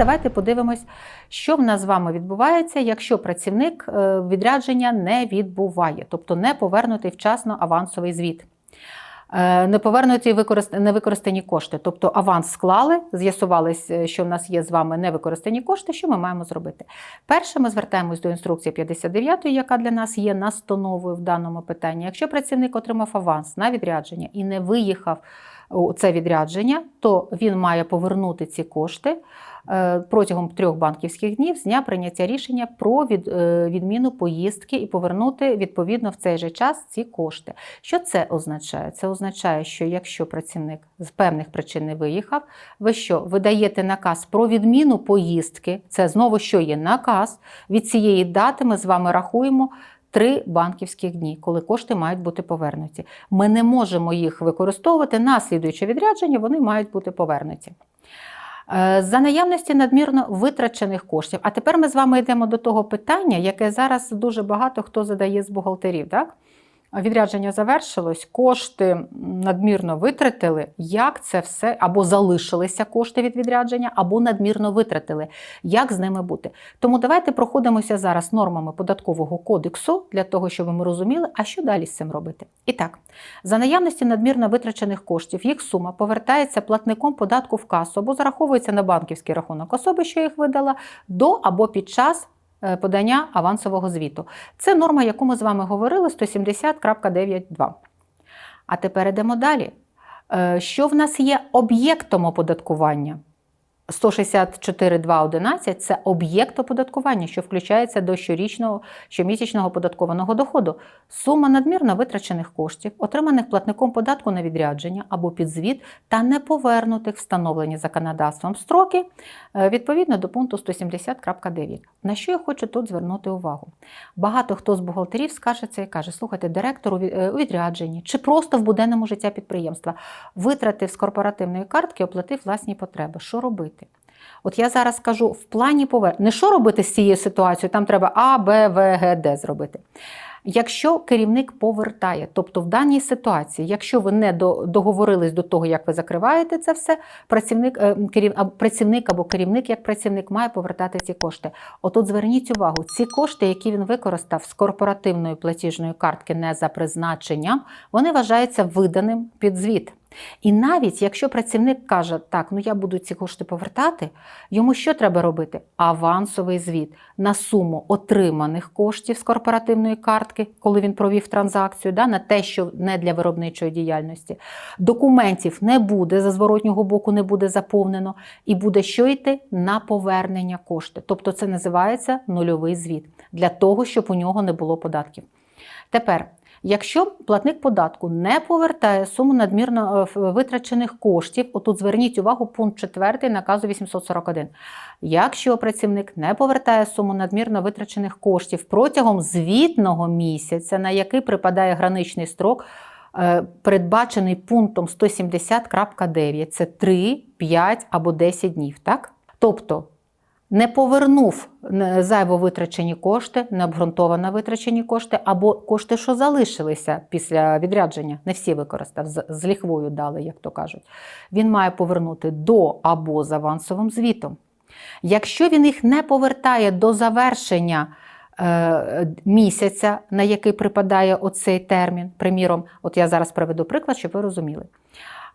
давайте подивимось, що в нас з вами відбувається, якщо працівник е, відрядження не відбуває, тобто не повернутий вчасно авансовий звіт. Е, Не повернуті невикористані кошти. Тобто аванс склали, з'ясувалось, е, що в нас є з вами невикористані кошти. Що ми маємо зробити? Перше, ми звертаємось до інструкції 59, яка для нас є настановою в даному питанні. Якщо працівник отримав аванс на відрядження і не виїхав у це відрядження, то він має повернути ці кошти протягом трьох банківських днів з дня прийняття рішення про е, відміну поїздки і повернути відповідно в цей же час ці кошти. Що це означає? Це означає, що якщо працівник з певних причин не виїхав, ви що видаєте наказ про відміну поїздки? Це знову що є наказ. Від цієї дати ми з вами рахуємо. Три банківських дні, коли кошти мають бути повернуті. Ми не можемо їх використовувати. Наслідуючи відрядження, вони мають бути повернуті. Е, За наявності надмірно витрачених коштів. А тепер ми з вами йдемо до того питання, яке зараз дуже багато хто задає з бухгалтерів. Так? Відрядження завершилось, кошти надмірно витратили. Як це все або залишилися кошти від відрядження, або надмірно витратили. Як з ними бути? Тому давайте проходимося зараз нормами податкового кодексу для того, щоб ми розуміли, а що далі з цим робити. І так, за наявності надмірно витрачених коштів, їх сума повертається платником податку в касу або зараховується на банківський рахунок особи, що їх видала, до або під час подання авансового звіту. Це норма, яку ми з вами говорили 170.9.2. А тепер йдемо далі. Е, Що в нас є об'єктом оподаткування? 164.2.11 – це об'єкт оподаткування, що включається до щорічного щомісячного оподаткованого доходу. Сума надмірно витрачених коштів, отриманих платником податку на відрядження або підзвіт та не повернутих встановлені законодавством строки е, відповідно до пункту 170.9. На що я хочу тут звернути увагу? Багато хто з бухгалтерів скажеться і каже: слухайте, директор у від- е, у відрядженні чи просто в буденному життя підприємства витратив з корпоративної картки, оплатив власні потреби. Що робити? От я зараз кажу в плані повернення. Не що робити з цією ситуацією, там треба А, Б, В, Г, Д зробити. Якщо керівник повертає, тобто в даній ситуації, якщо ви не до- договорились до того, як ви закриваєте це все, працівник, е, працівник або керівник як працівник має повертати ці кошти. Отут зверніть увагу, ці кошти, які він використав з корпоративної платіжної картки не за призначенням, вони вважаються виданим під звіт. І навіть якщо працівник каже, так, ну я буду ці кошти повертати, йому що треба робити? Авансовий звіт на суму отриманих коштів з корпоративної картки, коли він провів транзакцію, да, на те, що не для виробничої діяльності. Документів не буде, за зворотнього боку не буде заповнено, і буде що йти на повернення кошти. Тобто це називається нульовий звіт для того, щоб у нього не було податків. Тепер. Якщо платник податку не повертає суму надмірно е, витрачених коштів, отут зверніть увагу пункт 4 наказу 841. Якщо працівник не повертає суму надмірно витрачених коштів протягом звітного місяця, на який припадає граничний строк, е, передбачений пунктом 170.9, це 3, 5 або 10 днів, так? Тобто не повернув зайво витрачені кошти, необґрунтовано витрачені кошти, або кошти, що залишилися після відрядження, не всі використав, з, з ліхвою дали, як то кажуть. Він має повернути до або з авансовим звітом. Якщо він їх не повертає до завершення е, місяця, на який припадає оцей термін, приміром, от я зараз приведу приклад, щоб ви розуміли.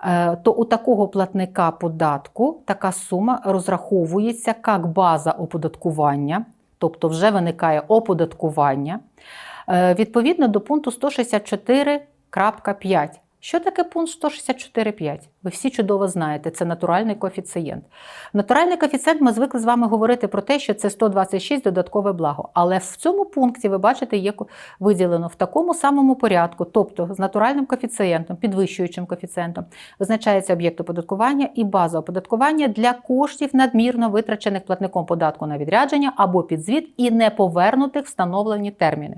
Е, То у такого платника податку така сума розраховується як база оподаткування, тобто вже виникає оподаткування, е, відповідно до пункту 164.5. Що таке пункт 164.5? Ви всі чудово знаєте, це натуральний коефіцієнт. Натуральний коефіцієнт ми звикли з вами говорити про те, що це 126 додаткове благо. Але в цьому пункті ви бачите, є виділено в такому самому порядку, тобто з натуральним коефіцієнтом, підвищуючим коефіцієнтом, визначається об'єкт оподаткування і база оподаткування для коштів надмірно витрачених платником податку на відрядження або підзвіт і не повернутих встановлені терміни.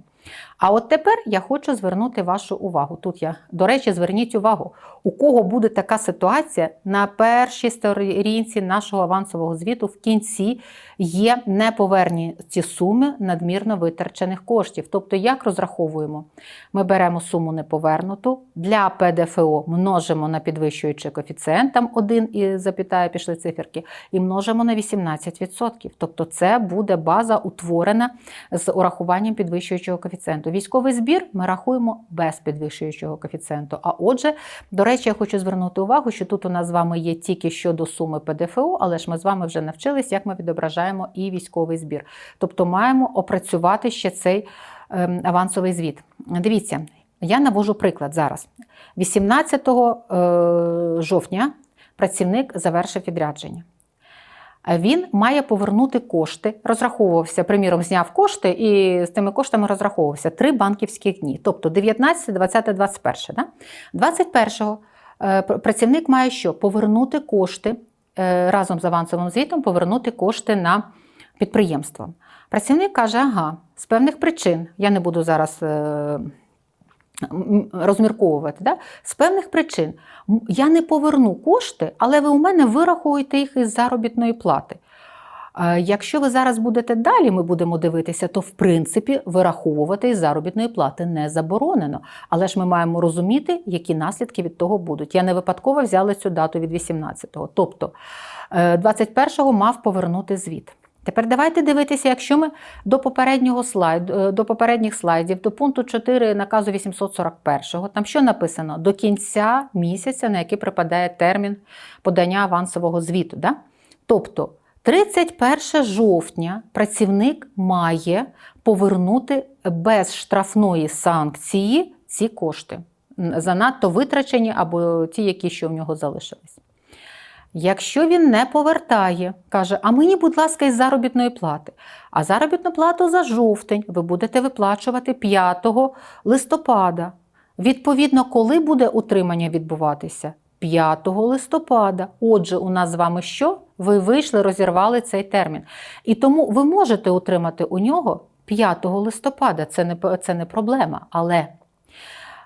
А от тепер я хочу звернути вашу увагу. Тут я, до речі, зверніть увагу, у кого буде така ситуація на першій сторінці нашого авансового звіту в кінці є неповерні ці суми надмірно витрачених коштів. Тобто, як розраховуємо? Ми беремо суму неповернуту для ПДФО множимо на підвищуючий коефіцієнт, там 1 і запітає пішли циферки, і множимо на 18%. Тобто, це буде база утворена з урахуванням підвищуючого коефіцієнту. Військовий збір ми рахуємо без підвищуючого коефіцієнту. А отже, до речі, я хочу звернути увагу, що тут у нас з вами є тільки щодо суми ПДФО, але ж ми з вами вже навчились, як ми відображаємо і військовий збір. Тобто маємо опрацювати ще цей ем, авансовий звіт. Дивіться, я навожу приклад зараз. 18 е, жовтня працівник завершив відрядження. Він має повернути кошти, розраховувався, приміром, зняв кошти і з тими коштами розраховувався три банківські дні, тобто 19, 20, 21. Да? 21-го е, працівник має що? Повернути кошти е, разом з авансовим звітом, повернути кошти на підприємство. Працівник каже: ага, з певних причин, я не буду зараз. Е, розмірковувати. Да? З певних причин я не поверну кошти, але ви у мене вирахуєте їх із заробітної плати. Е, Якщо ви зараз будете далі, ми будемо дивитися, то в принципі вираховувати із заробітної плати не заборонено. Але ж ми маємо розуміти, які наслідки від того будуть. Я не випадково взяла цю дату від 18-го. Тобто е, 21-го мав повернути звіт. Тепер давайте дивитися, якщо ми до попереднього слайду, е, до попередніх слайдів, до пункту 4 наказу 841, там що написано? До кінця місяця, на який припадає термін подання авансового звіту. Да? Тобто 31 жовтня працівник має повернути без штрафної санкції ці кошти, занадто витрачені або ті, які ще в нього залишились. Якщо він не повертає, каже, а мені, будь ласка, із заробітної плати. А заробітну плату за жовтень ви будете виплачувати 5 листопада. Відповідно, коли буде утримання відбуватися? 5 листопада. Отже, у нас з вами що? Ви вийшли, розірвали цей термін. І тому ви можете утримати у нього 5 листопада. Це не, це не проблема. Але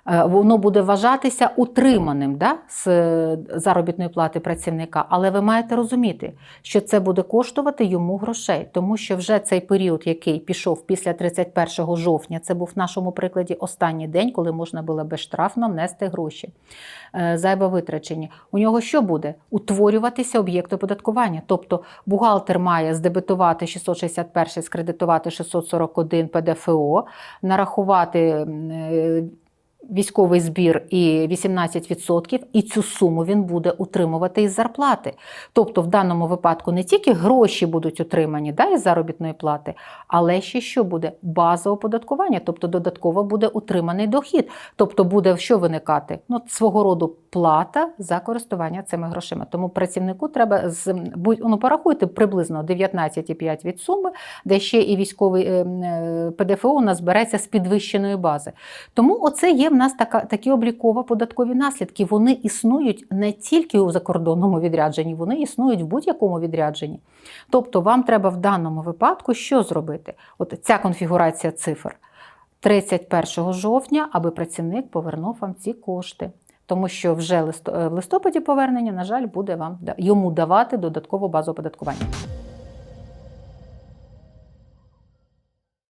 воно буде вважатися утриманим да, з е, заробітної плати працівника. Але ви маєте розуміти, що це буде коштувати йому грошей, тому що вже цей період, який пішов після 31 жовтня, це був в нашому прикладі останній день, коли можна було безштрафно внести гроші е, зайво витрачені. У нього що буде? Утворюватися об'єкт оподаткування. Тобто бухгалтер має здебетувати 661, скредитувати 641 ПДФО, нарахувати. Військовий збір і 18%, і цю суму він буде утримувати із зарплати. Тобто, в даному випадку не тільки гроші будуть утримані да, із заробітної плати, але ще що буде база оподаткування, тобто додатково буде утриманий дохід. Тобто буде що виникати? Ну, свого роду плата за користування цими грошима. Тому працівнику треба з ну, порахуйте приблизно 19,5 від суми, де ще і військовий е, е, ПДФО у нас береться з підвищеної бази. Тому оце є в нас така, такі обліково-податкові наслідки. Вони існують не тільки у закордонному відрядженні, вони існують в будь-якому відрядженні. Тобто, вам треба в даному випадку що зробити? От ця конфігурація цифр. 31 жовтня, аби працівник повернув вам ці кошти. Тому що вже е, в листопаді повернення, на жаль, буде вам йому давати додаткову базу оподаткування.